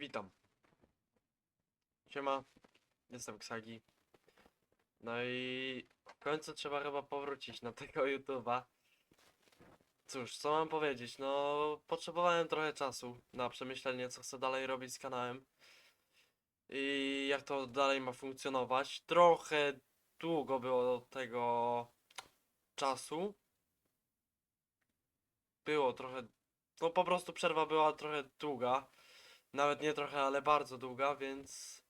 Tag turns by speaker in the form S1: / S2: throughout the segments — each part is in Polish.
S1: Witam. Siema, jestem Ksagi. No i w końcu trzeba chyba powrócić na tego YouTube'a. Cóż, co mam powiedzieć? No, potrzebowałem trochę czasu na przemyślenie, co chcę dalej robić z kanałem. I jak to dalej ma funkcjonować. Trochę długo było do tego czasu. Było trochę. No po prostu przerwa była trochę długa. Nawet nie trochę, ale bardzo długa, więc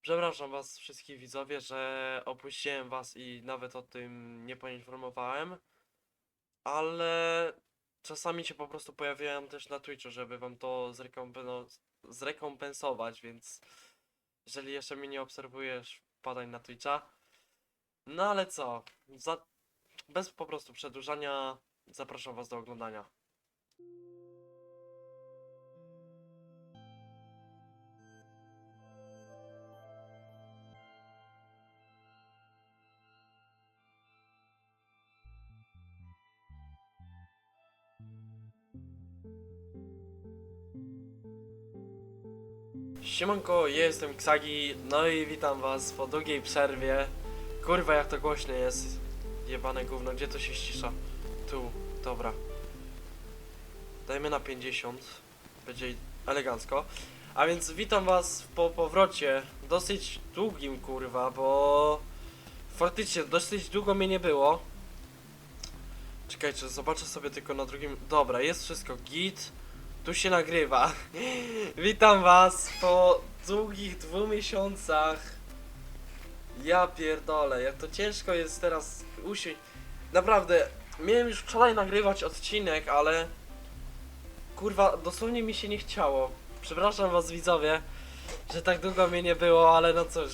S1: przepraszam was wszystkich widzowie, że opuściłem was i nawet o tym nie poinformowałem. Ale czasami się po prostu pojawiałem też na Twitchu, żeby wam to zrekompenso- zrekompensować, więc jeżeli jeszcze mnie nie obserwujesz, wpadaj na Twitcha. No ale co, za... bez po prostu przedłużania zapraszam was do oglądania. Siemanko, jestem Ksagi, no i witam was po długiej przerwie. Kurwa jak to głośno jest. Jebane gówno, gdzie to się ścisza? Tu, dobra. Dajmy na 50. Będzie elegancko. A więc witam was po powrocie. Dosyć długim kurwa, bo... Faktycznie dosyć długo mnie nie było. Czekajcie, zobaczę sobie tylko na drugim... Dobra, jest wszystko git. Tu się nagrywa. Witam was po długich dwóch miesiącach. Ja pierdolę, jak to ciężko jest teraz usiąść. Naprawdę, miałem już wczoraj nagrywać odcinek, ale kurwa, dosłownie mi się nie chciało. Przepraszam was widzowie, że tak długo mnie nie było, ale no cóż,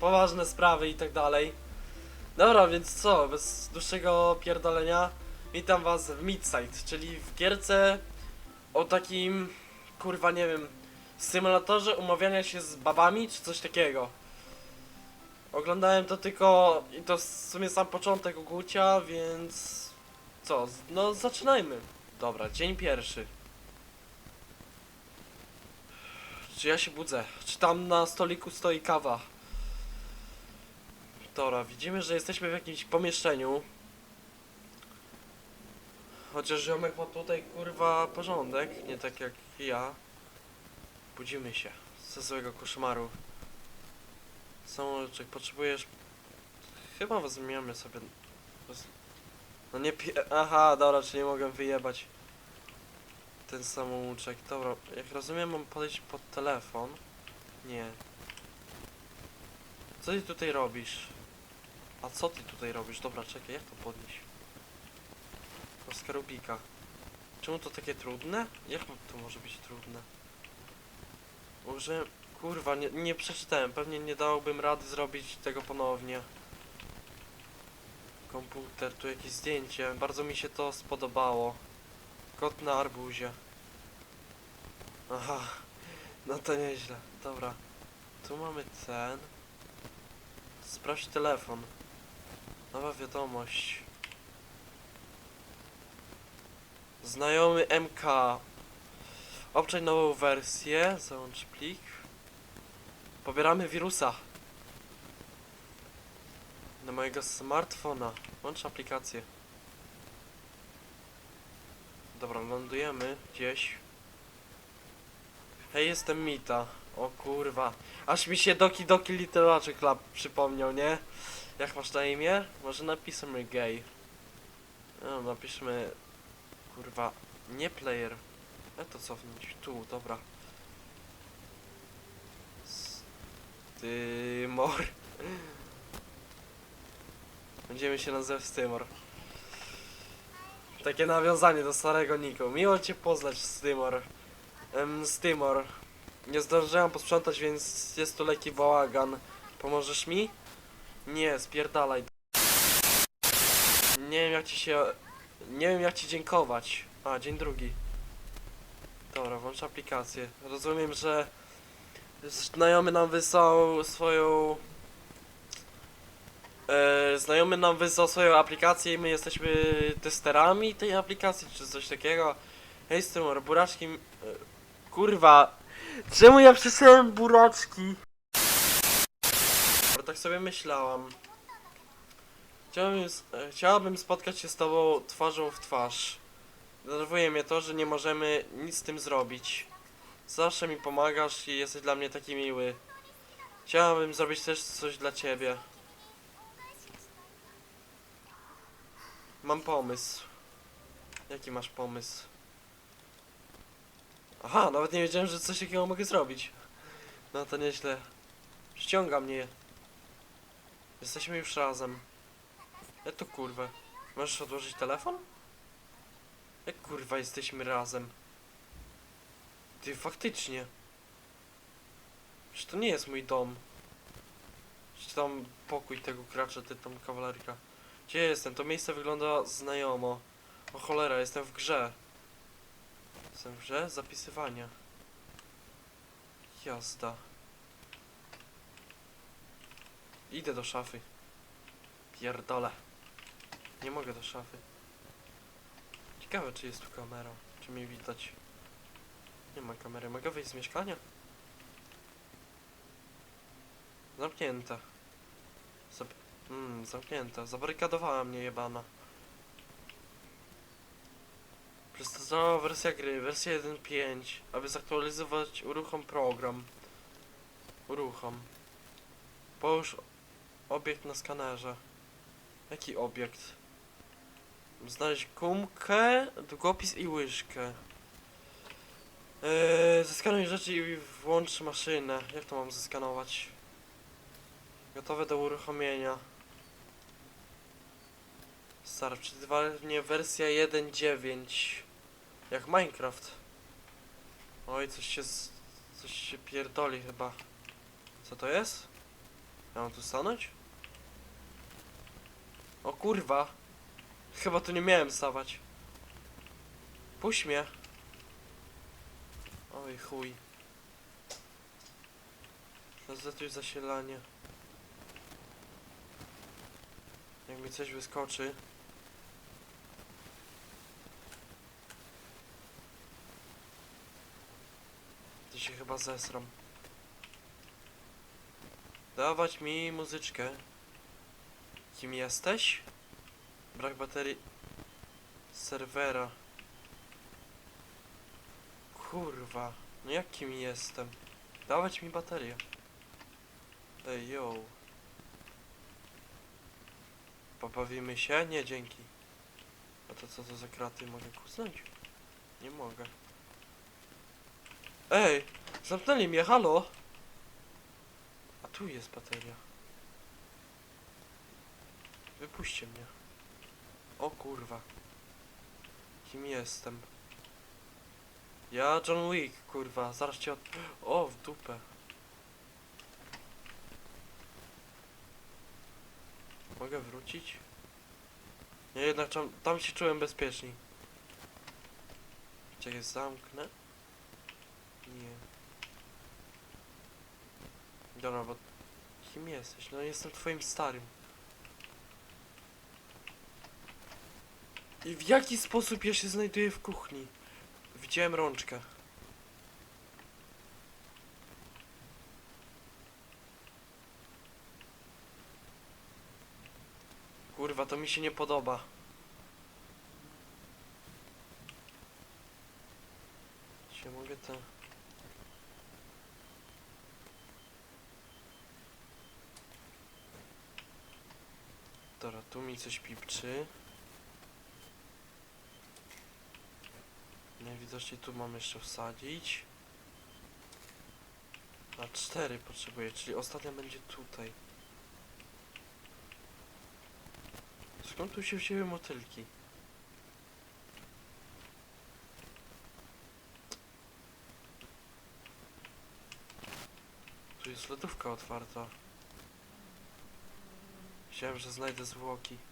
S1: poważne sprawy i tak dalej. Dobra, więc co, bez dłuższego pierdolenia, witam was w Midside, czyli w gierce o takim, kurwa nie wiem, symulatorze umawiania się z babami, czy coś takiego. Oglądałem to tylko, i to w sumie sam początek ogłucia, więc co, no zaczynajmy. Dobra, dzień pierwszy. Czy ja się budzę? Czy tam na stoliku stoi kawa? Dobra, widzimy, że jesteśmy w jakimś pomieszczeniu. Chociaż ziomek ma tutaj kurwa porządek, nie tak jak ja. Budzimy się ze złego koszmaru. Samoleczek, potrzebujesz... Chyba weźmiemy sobie... No nie pi... Aha, dobra, czy nie mogę wyjebać ten samouczek. Dobra, jak rozumiem mam podejść pod telefon. Nie. Co ty tutaj robisz? A co ty tutaj robisz? Dobra, czekaj, jak to podnieść? Rubika. Czemu to takie trudne? Jak to może być trudne? Może... Kurwa, nie, nie przeczytałem. Pewnie nie dałbym rady zrobić tego ponownie. Komputer, tu jakieś zdjęcie. Bardzo mi się to spodobało. Kot na arbuzie. Aha. No to nieźle. Dobra. Tu mamy ten. Sprawdź telefon. Nowa wiadomość. Znajomy MK. Obczaj nową wersję. Załącz plik. Pobieramy wirusa. Na mojego smartfona. Łącz aplikację. Dobra, lądujemy gdzieś. Hej, jestem Mita. O kurwa. Aż mi się Doki Doki Literature Club przypomniał, nie? Jak masz na imię? Może napiszemy gay. No, napiszmy... Kurwa, nie player. Jak to cofnąć? Tu, dobra. Stymor. Będziemy się nazywać Stymor. Takie nawiązanie do starego Niku. Miło cię poznać, Stymor. Em, Stymor. Nie zdążyłem posprzątać, więc jest tu lekki bałagan. Pomożesz mi? Nie, spierdalaj. Nie wiem jak ci się... Nie wiem jak ci dziękować. A, dzień drugi. Dobra, włącz aplikację. Rozumiem, że znajomy nam wysłał swoją... E, znajomy nam wysłał swoją aplikację i my jesteśmy testerami tej aplikacji, czy coś takiego. Hej, Stymor, buraczki... m- E, kurwa, Czemu ja przesyłam buraczki? Tak sobie myślałam. Chciałabym, chciałabym spotkać się z tobą twarzą w twarz. Denerwuje mnie to, że nie możemy nic z tym zrobić. Zawsze mi pomagasz i jesteś dla mnie taki miły. Chciałabym zrobić też coś dla ciebie. Mam pomysł. Jaki masz pomysł? Aha, nawet nie wiedziałem, że coś takiego mogę zrobić. No to nieźle. Ściąga mnie. Jesteśmy już razem. Jak to kurwa? Możesz odłożyć telefon? Jak kurwa jesteśmy razem? Ty faktycznie. Przecież to nie jest mój dom. Czy tam pokój tego kracza, ty tam kawalerka. Gdzie jestem? To miejsce wygląda znajomo. O cholera, jestem w grze. Jestem w grze? Zapisywania. Jazda. Idę do szafy. Pierdolę. Nie mogę do szafy. Ciekawe, czy jest tu kamera. Czy mnie widać. Nie ma kamery. Mogę wyjść z mieszkania? Zamknięte. Zab mm, zamknięte. Zabarykadowała mnie jebana. Przedstawiona wersja gry, wersja 1.5. Aby zaktualizować uruchom program. Uruchom. Połóż obiekt na skanerze. Jaki obiekt? Znaleźć gumkę, długopis i łyżkę. Eee, zeskanuj rzeczy i włącz maszynę. Jak to mam zeskanować? Gotowe do uruchomienia. Start, przeczytywanie wersja 1.9 Jak Minecraft Oj, coś się coś się pierdoli chyba Co to jest? Ja mam tu stanąć? O kurwa Chyba tu nie miałem stawać Puść mnie Oj chuj Zazetuj zasilanie Jak mi coś wyskoczy To się chyba zesram. Dawać mi muzyczkę. Kim jesteś? Brak baterii serwera. Kurwa. No jak kim jestem? Dawać mi baterię. Ej, yo. Pobawimy się? Nie, dzięki. A to co to za kraty? Mogę kusnąć? Nie mogę. Ej! Zamknęli mnie, halo! A tu jest bateria. Wypuśćcie mnie. O kurwa. Kim jestem? Ja John Wick, kurwa, zaraz cię od... O, w dupę. Mogę wrócić? Nie, jednak tam, tam się czułem bezpieczniej. Czekaj, zamknę. Nie. Dobra, bo... Kim jesteś? No jestem twoim starym. I w jaki sposób ja się znajduję w kuchni? Widziałem rączkę. Kurwa, to mi się nie podoba. Czy mogę to... Dobra, tu mi coś pipczy. Najwidoczniej tu mam jeszcze wsadzić. A cztery potrzebuję, czyli ostatnia będzie tutaj. Skąd tu się wzięły motylki? Tu jest lodówka otwarta. Myślałem, że znajdę zwłoki.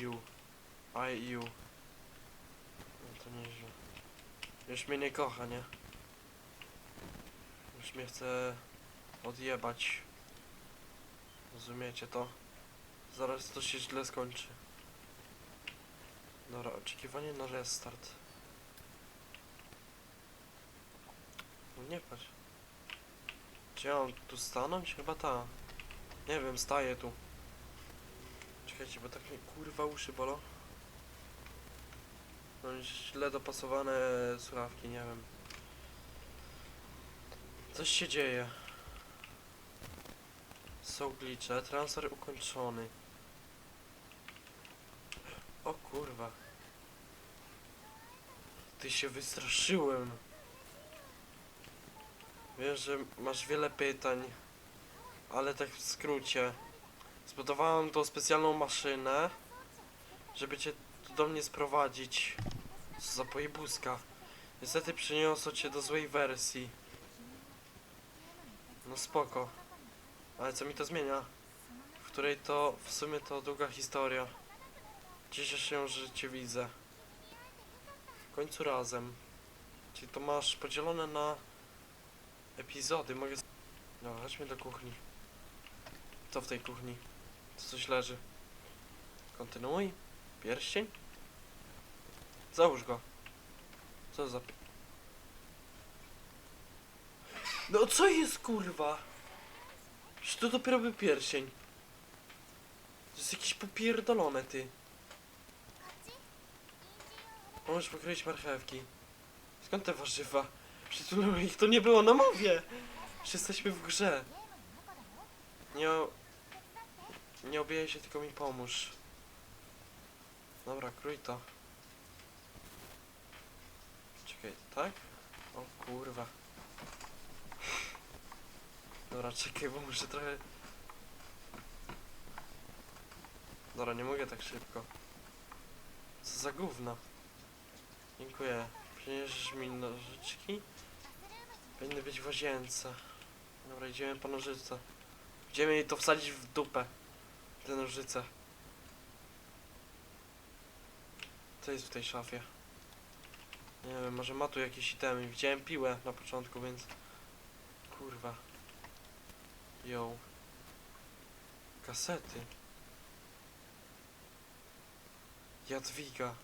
S1: You. I you. No to nieźle. Już mnie nie kocha, nie? Już mnie chce odjebać. Rozumiecie to? Zaraz to się źle skończy. Dobra, Oczekiwanie na restart. No nie patrz. Mam tu stanąć? Chyba ta. Nie wiem, staję tu. Czekajcie, bo tak mnie kurwa uszy bolą. No źle dopasowane słuchawki, nie wiem. Coś się dzieje. Są glicze, transfer ukończony. O kurwa. Ty się wystraszyłem. Wiem, że masz wiele pytań, ale tak w skrócie. Zbudowałem tą specjalną maszynę, żeby cię do mnie sprowadzić. Co za pojebuska. Niestety przyniosło cię do złej wersji. No spoko. Ale co mi to zmienia? W której to w sumie to długa historia. Cieszę się, że cię widzę. W końcu razem. Czyli to masz podzielone na epizody. Mogę. No, chodźmy do kuchni. Co w tej kuchni? Co coś leży? Kontynuuj. Pierścień? Załóż go. Co za. No co jest kurwa? Czy to dopiero był pierścień? To jest jakieś popierdolone ty. Możesz pokroić marchewki. Skąd te warzywa? Przed chwilą ich to nie było na mowie! Że jesteśmy w grze. Nie... Nie obijaj się, tylko mi pomóż. Dobra, krój to. Czekaj, tak? O kurwa. Dobra, czekaj, bo muszę trochę... Dobra, nie mogę tak szybko. Co za gówno. Dziękuję. Przyniesiesz mi nożyczki? Powinny być w łazience. Dobra, idziemy po nożyce. Idziemy jej to wsadzić w dupę. Te nożyce. Co jest w tej szafie? Nie wiem, może ma tu jakieś itemy. Widziałem piłę na początku, więc... Kurwa. Ją. Kasety. Jadwiga.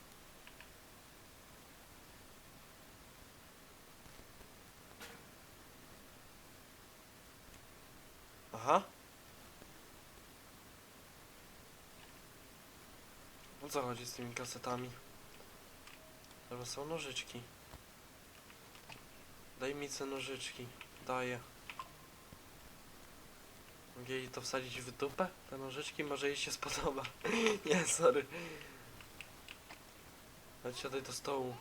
S1: Aha. Co chodzi z tymi kasetami? Dobra, są nożyczki. Daj mi te nożyczki. Daję. Mogę jej to wsadzić w dupę? Te nożyczki? Może jej się spodoba. Nie, sorry. Chodź siadaj do stołu.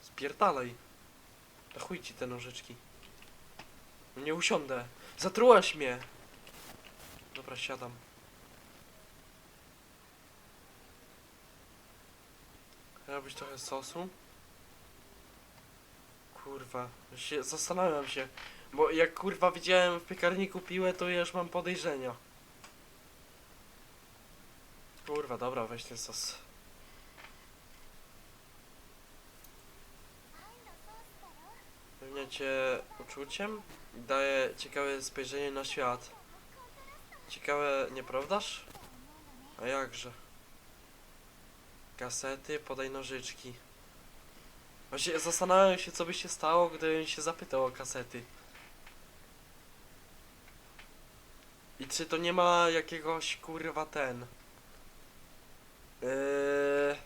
S1: Spierdalaj. Na chuj ci te nożyczki. Nie usiądę. Zatrułaś mnie. Dobra, siadam. Robić trochę sosu. Kurwa, się, zastanawiam się. Bo jak kurwa widziałem w piekarniku piłę, to już mam podejrzenia. Kurwa, dobra, weź ten sos. Pewnie cię uczuciem daje ciekawe spojrzenie na świat. Ciekawe, nieprawdaż? A jakże? Kasety, podaj nożyczki. Właśnie zastanawiam się, co by się stało, gdybym się zapytał o kasety. I czy to nie ma jakiegoś kurwa ten. Yy...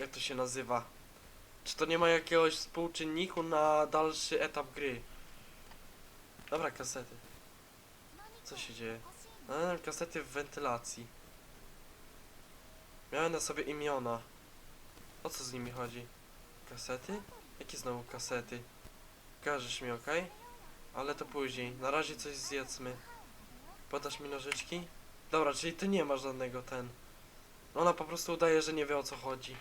S1: Jak to się nazywa? Czy to nie ma jakiegoś współczynniku na dalszy etap gry? Dobra, kasety. Co się dzieje? A, kasety w wentylacji. Miałem na sobie imiona. O co z nimi chodzi? Kasety? Jakie znowu kasety? Każesz mi, okej? Ale to później. Na razie coś zjedzmy. Podasz mi nożyczki? Dobra, czyli ty nie masz żadnego ten. Ona po prostu udaje, że nie wie o co chodzi.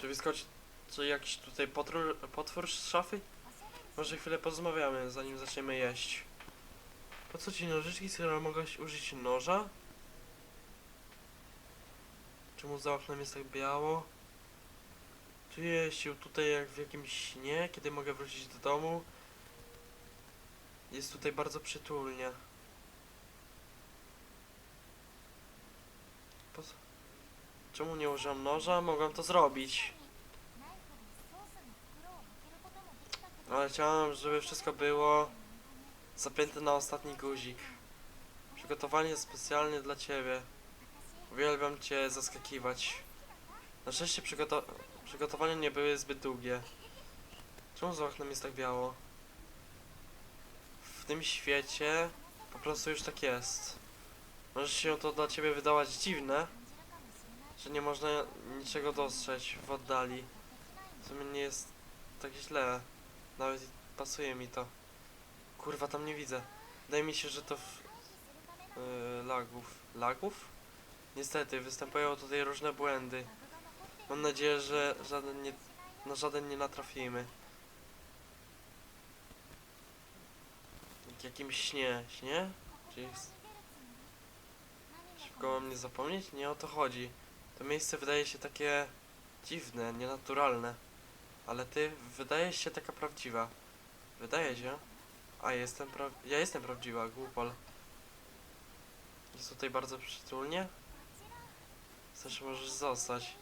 S1: Czy wyskoczy czy jakiś tutaj potwór, potwór z szafy? Może chwilę porozmawiamy, zanim zaczniemy jeść. Po co ci nożyczki, skoro mogłaś użyć noża? Czemu za oknem jest tak biało? Czuję się tutaj jak w jakimś śnie, kiedy mogę wrócić do domu. Jest tutaj bardzo przytulnie. Czemu nie użyłam noża? Mogłem to zrobić. Ale chciałem, żeby wszystko było zapięte na ostatni guzik. Przygotowanie specjalnie dla ciebie. Uwielbiam cię zaskakiwać. Na szczęście przygoto przygotowania nie były zbyt długie. Czemu za oknem jest tak biało? W tym świecie po prostu już tak jest. Może się to dla ciebie wydawać dziwne, że nie można niczego dostrzec w oddali. W sumie nie jest tak źle. Nawet pasuje mi to. Kurwa, tam nie widzę. Wydaje mi się, że to w... Yy, lagów. Lagów? Niestety, występują tutaj różne błędy. Mam nadzieję, że żaden nie, na żaden nie natrafimy. Jakimś śnie, śnie? Czy jest... Szybko mam nie zapomnieć? Nie o to chodzi. To miejsce wydaje się takie dziwne, nienaturalne. Ale ty wydajesz się taka prawdziwa. Wydaje się. A jestem pra... Ja jestem prawdziwa, głupol. Jest tutaj bardzo przytulnie. Chcesz, możesz zostać.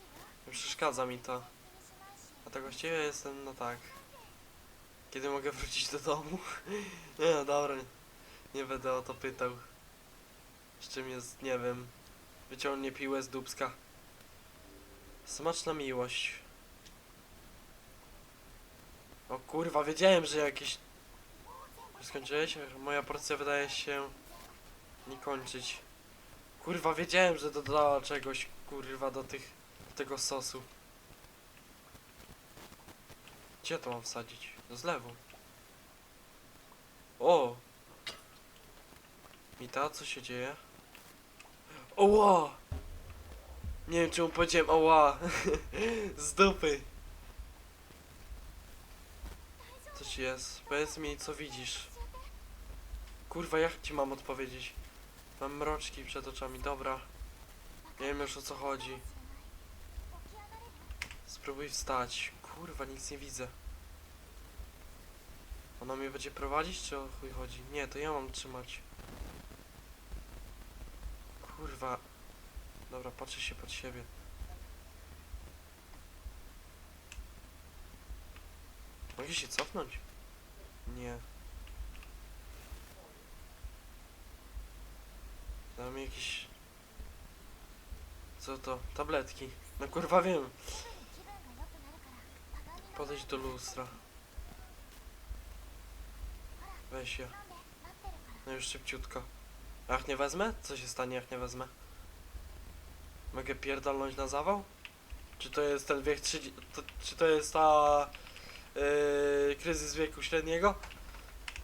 S1: Nie przeszkadza mi to. A tak właściwie jestem, no tak. Kiedy mogę wrócić do domu? nie no, dobra. Nie będę o to pytał. Z czym jest, nie wiem. Wyciągnie piłę z dubska. Smaczna miłość. O kurwa, wiedziałem, że jakieś... Skończyłeś? Moja porcja wydaje się nie kończyć. Kurwa, wiedziałem, że dodała czegoś, kurwa, do tych, do tego sosu. Gdzie to mam wsadzić? Do zlewu. O! Mita, co się dzieje? Oła! Nie wiem, czemu powiedziałem oła. Z dupy. Co ci jest? Powiedz mi, co widzisz. Kurwa, jak ci mam odpowiedzieć? Mam mroczki przed oczami, dobra. Nie wiem już o co chodzi. Spróbuj wstać. Kurwa, nic nie widzę. Ona mnie będzie prowadzić, czy o chuj chodzi? Nie, to ja mam trzymać. Kurwa. Dobra, patrzę się pod siebie. Mogę się cofnąć? Nie. Mi jakieś... Co to? Tabletki. No kurwa wiem. Podejdź do lustra. Weź je. No już szybciutko. Jak nie wezmę? Co się stanie jak nie wezmę? Mogę pierdolnąć na zawał? Czy to jest ten wiek 30... To, czy to jest ta... Yy, kryzys wieku średniego?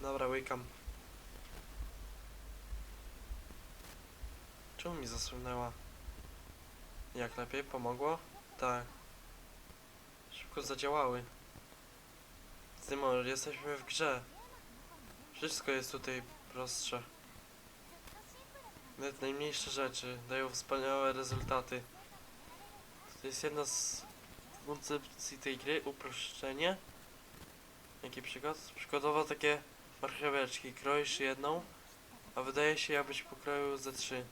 S1: Dobra, łykam. Czemu mi zasunęła? Jak lepiej? Pomogło? Tak. Szybko zadziałały. Tymon, jesteśmy w grze. Wszystko jest tutaj prostsze. Nawet najmniejsze rzeczy dają wspaniałe rezultaty. To jest jedna z koncepcji tej gry, uproszczenie. Jaki przykład? Przykładowo takie marcheweczki. Kroisz jedną, a wydaje się jakbyś pokroił ze trzy.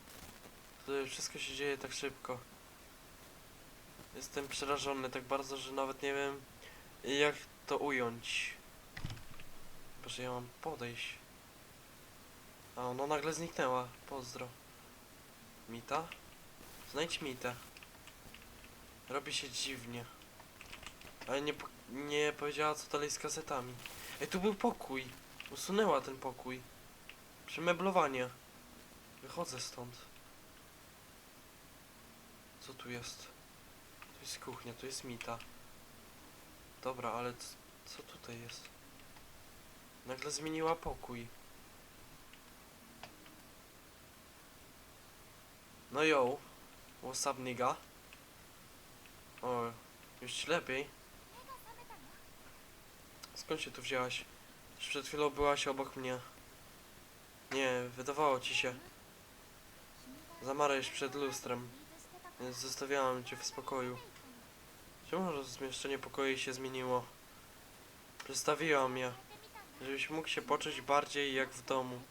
S1: Wszystko się dzieje tak szybko. Jestem przerażony tak bardzo, że nawet nie wiem jak to ująć. Boże, ja mam podejść. A ona nagle zniknęła. Pozdro. Mita? Znajdź mitę. Robi się dziwnie. Ale nie, nie powiedziała co dalej z kasetami. Ej, tu był pokój. Usunęła ten pokój. Przemeblowanie. Wychodzę stąd. Co tu jest? Tu jest kuchnia, tu jest mita. Dobra, ale co tutaj jest? Nagle zmieniła pokój. No yo, what's up nigga? O, już lepiej. Skąd się tu wzięłaś? Przed chwilą byłaś obok mnie. Nie, wydawało ci się. Zamarłeś przed lustrem, więc zostawiałam cię w spokoju. Czemu rozmieszczenie pokoi się zmieniło? Przedstawiłam je, żebyś mógł się poczuć bardziej jak w domu.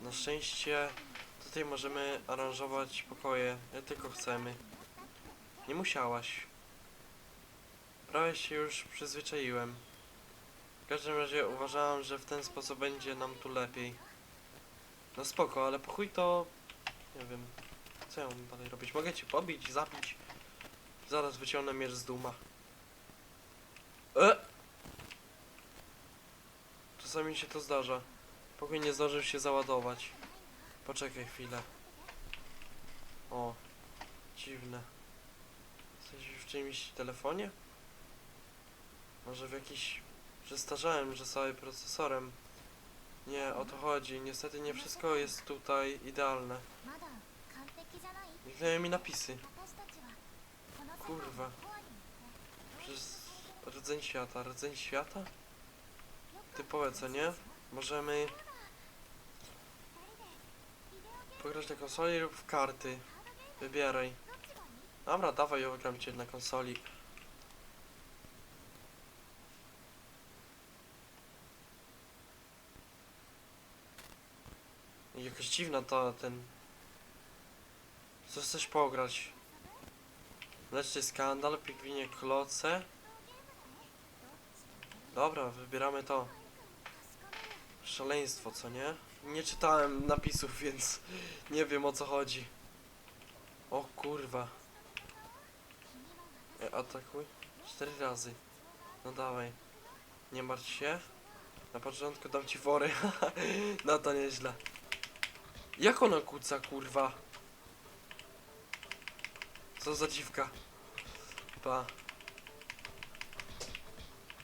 S1: Na szczęście tutaj możemy aranżować pokoje, jak tylko chcemy. Nie musiałaś. Prawie się już przyzwyczaiłem. W każdym razie uważałem, że w ten sposób będzie nam tu lepiej. No spoko, ale po chuj to... Nie wiem, mam dalej robić? Mogę cię pobić, zabić. Zaraz wyciągnę miecz z duma. E! Czasami się to zdarza. Pokój nie zdążył się załadować. Poczekaj chwilę. O, dziwne. Jesteś w czyimś telefonie? Może w jakiś... Przestarzałem, że cały procesorem. Nie, o to chodzi. Niestety nie wszystko jest tutaj idealne znajomi napisy. Kurwa. Przez rdzeń świata. Rdzeń świata? Typowe, co nie? Możemy pograć na konsoli lub w karty. Wybieraj. Dobra, dawaj, ja wygram cię na konsoli. Jakaś dziwna ta, ten co chcesz pograć? Leczny skandal, pingwinie kloce. Dobra, wybieramy to. Szaleństwo, co nie? Nie czytałem napisów, więc nie wiem o co chodzi. O kurwa. E, atakuj. Cztery razy. No dawaj. Nie martw się. Na początku dam ci wory. no to nieźle. Jak ona kuca, kurwa? Co za dziwka. Pa.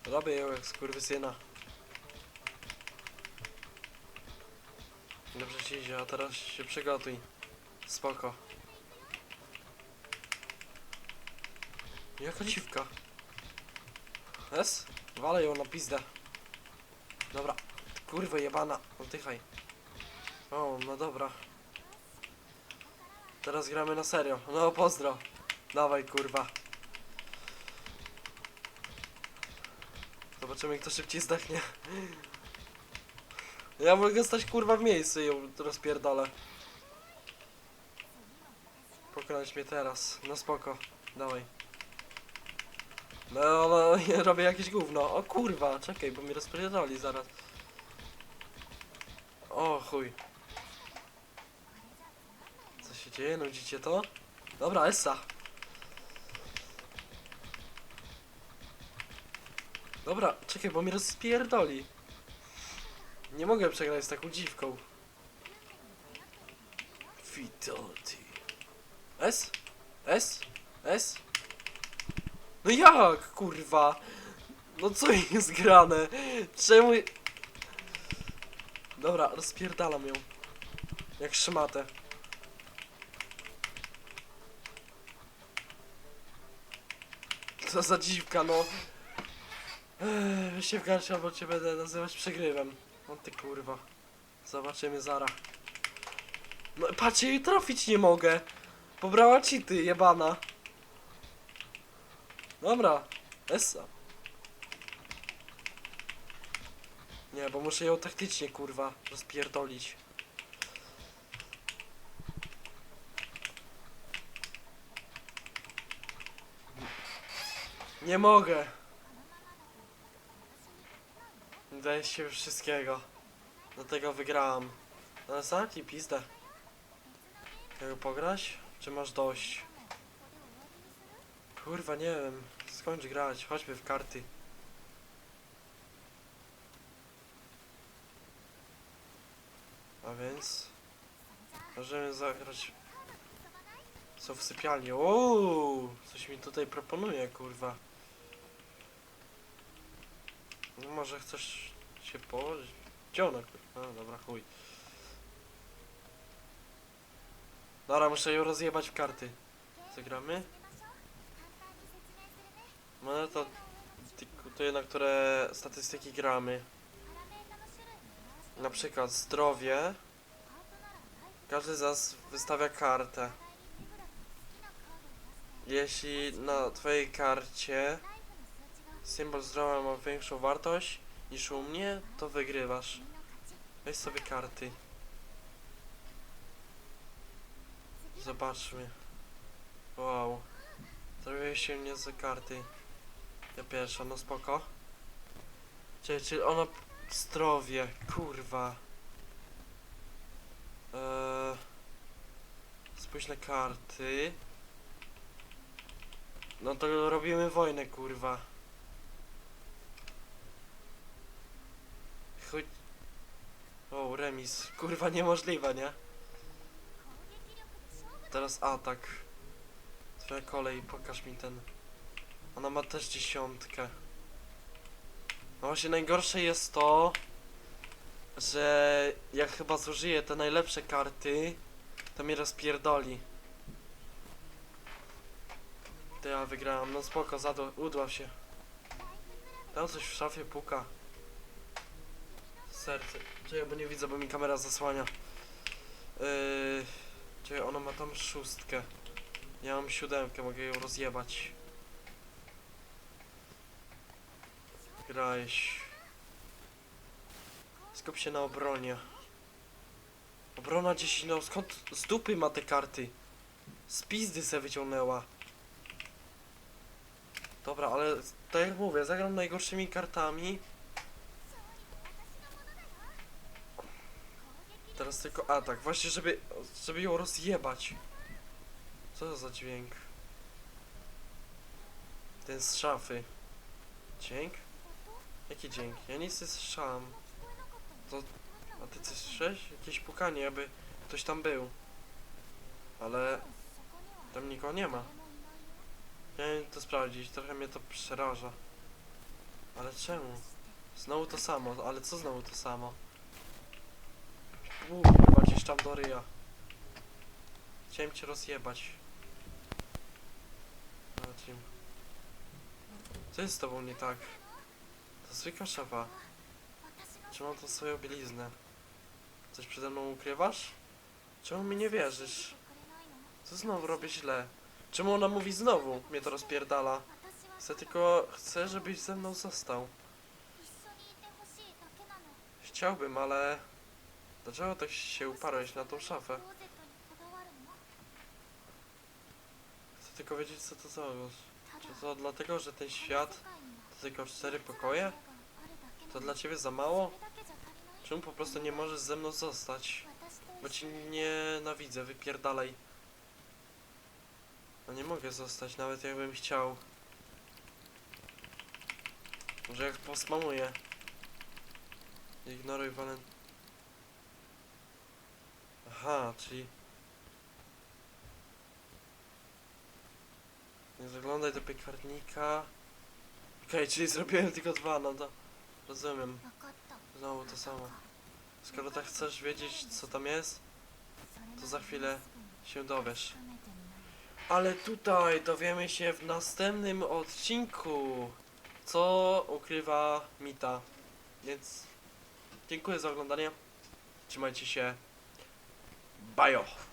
S1: Robię ją jak skurwysyna. Dobrze ci idzie, a teraz się przygotuj. Spoko. Jaka dziwka. Es? Walę ją na pizdę. Dobra. Kurwa jebana. Oddychaj. O, no dobra. Teraz gramy na serio. No pozdro. Dawaj kurwa. Zobaczymy kto szybciej zdechnie. Ja mogę stać kurwa w miejscu i ją rozpierdolę. Pokonać mnie teraz. No spoko. Dawaj. No, no, ja robię jakieś gówno. O kurwa, czekaj, bo mi rozpierdoli zaraz. O chuj. Dzieje? Nudzicie to? Dobra, Essa. Dobra, czekaj, bo mi rozpierdoli. Nie mogę przegrać z taką dziwką. Fatality. S? S? S? No jak, kurwa? No co jest grane? Czemu... Dobra, rozpierdalam ją. Jak szmatę. Co za dziwka, no. Eee, się w garści albo cię będę nazywać przegrywem. No ty kurwa. Zobaczymy zara. No patrzcie, jej trafić nie mogę. Pobrała cheaty, jebana. Dobra, Essa. Nie, bo muszę ją taktycznie, kurwa, rozpierdolić. Nie mogę. Daję się wszystkiego. Dlatego wygrałam. Ale zamknij pizdę. Jak pograć? Czy masz dość? Kurwa, nie wiem. Skończ grać, chodźmy w karty. A więc... Możemy zagrać... Co w sypialni? Uuu, coś mi tutaj proponuje, kurwa. No może chcesz się położyć? Gdzie ona? No dobra, chuj. Dobra, muszę ją rozjebać w karty. Zagramy? Moneta dyktuje, na które statystyki gramy. Na przykład zdrowie. Każdy z nas wystawia kartę. Jeśli na twojej karcie symbol zdrowia ma większą wartość niż u mnie, to wygrywasz. Weź sobie karty. Zobaczmy. Wow. Zrobiły się niezłe karty. Ja pierwsza, no spoko. Czyli, czyli ono... Zdrowie, kurwa. Eee... Spójrz na karty. No to robimy wojnę, kurwa. Chodź remis. Kurwa, niemożliwe, nie? Teraz atak. Twoja kolej, pokaż mi ten. Ona ma też dziesiątkę. No właśnie najgorsze jest to, że jak chyba zużyję te najlepsze karty, to mnie rozpierdoli. To ja wygrałam, no spoko, zadła, udław się. Tam coś w szafie puka. Serce. Czekaj, bo nie widzę, bo mi kamera zasłania. Yy... Czekaj, ona ma tam szóstkę. Ja mam siódemkę, mogę ją rozjebać. Grałeś. Skup się na obronie. Obrona 10, no skąd z dupy ma te karty? Z pizdy se wyciągnęła. Dobra, ale tak jak mówię, zagram najgorszymi kartami. Teraz tylko atak, właśnie żeby, żeby ją rozjebać. Co to za dźwięk? Ten z szafy. Dźwięk? Jaki dźwięk? Ja nic nie słyszałam. To, a ty coś słyszałeś? Jakieś pukanie, jakby ktoś tam był. Ale tam nikogo nie ma. Chciałem to sprawdzić, trochę mnie to przeraża. Ale czemu? Znowu to samo, ale co znowu to samo? Chyba gdzieś tam do ryja. Chciałem cię rozjebać. Co jest z tobą nie tak? To zwykła szafa. Czy mam tą swoją bieliznę? Coś przede mną ukrywasz? Czemu mi nie wierzysz? Co znowu robię źle? Czemu ona mówi znowu? Mnie to rozpierdala. Chcę tylko... Chcę, żebyś ze mną został. Chciałbym, ale... Dlaczego tak się uparłeś na tą szafę? Chcę tylko wiedzieć, co to za ogłos. Czy to dlatego, że ten świat to tylko cztery pokoje? To dla ciebie za mało? Czemu po prostu nie możesz ze mną zostać? Bo ci nienawidzę, wypierdalaj. No nie mogę zostać, nawet jakbym chciał. Może jak posmamuję. Ignoruj walent... Aha, czyli... Nie zaglądaj do piekarnika. Okej, czyli zrobiłem tylko dwa, no to... Rozumiem. Znowu to samo. Skoro tak chcesz wiedzieć, co tam jest, to za chwilę się dowiesz. Ale tutaj dowiemy się w następnym odcinku, co ukrywa Mita. Więc dziękuję za oglądanie. Trzymajcie się. バイ。